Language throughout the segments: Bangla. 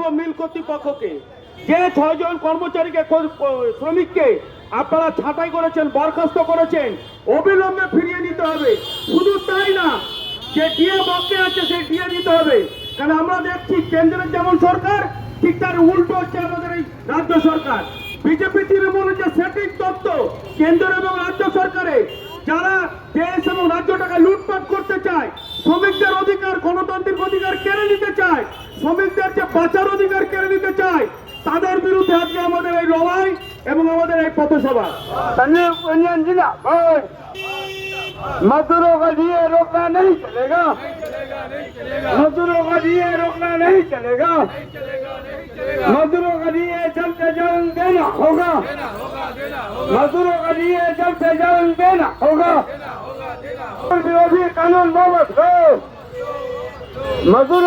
বলব মিল কর্তৃপক্ষকে। যে ছয়জন কর্মচারীকে শ্রমিককে আপনারা ছাঁটাই করেছেন, বরখাস্ত করেছেন, অবিলম্বে ফিরিয়ে নিতে হবে। শুধু তাই না, যে ডিএ বকে আছে সেই ডিএ দিতে হবে। কারণ আমরা দেখছি কেন্দ্রের যেমন সরকার, ঠিক তার উল্টো হচ্ছে আমাদের এই রাজ্য সরকার। বিজেপি তৃণমূলের যে সেটিং তত্ত্ব, কেন্দ্র এবং রাজ্য সরকারে। যারা দেশ এবং রাজ্যটাকে লুটপাট করতে চায়, শ্রমিকদের অধিকার গণতান্ত্রিক অধিকার কেড়ে নিতে চায় শ্রমিকদের যে বাঁচার অধিকার কেড়ে নিতে চায় তাদের বিরুদ্ধে আজকে আমাদের এই লড়াই এবং আমাদের এই পথসভা संजीव रंजन जिला बोल मजदूरों का दिए रोकना नहीं चलेगा मजदूरों का दिए रोकना नहीं चलेगा मजदूरों का दिए जल्द से जल्द देना होगा मजदूरों का दिए जल्द से जल्द देना होगा विरोधी कानून वापस लो मजूर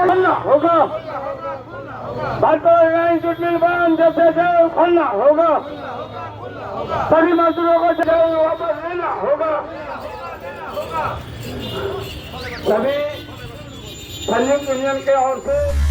खोलना होगा। जब से खोलना होगा। सभी मजदूरों को जगह वापस लेना होगा। सभी संयुक्त यूनियन के और से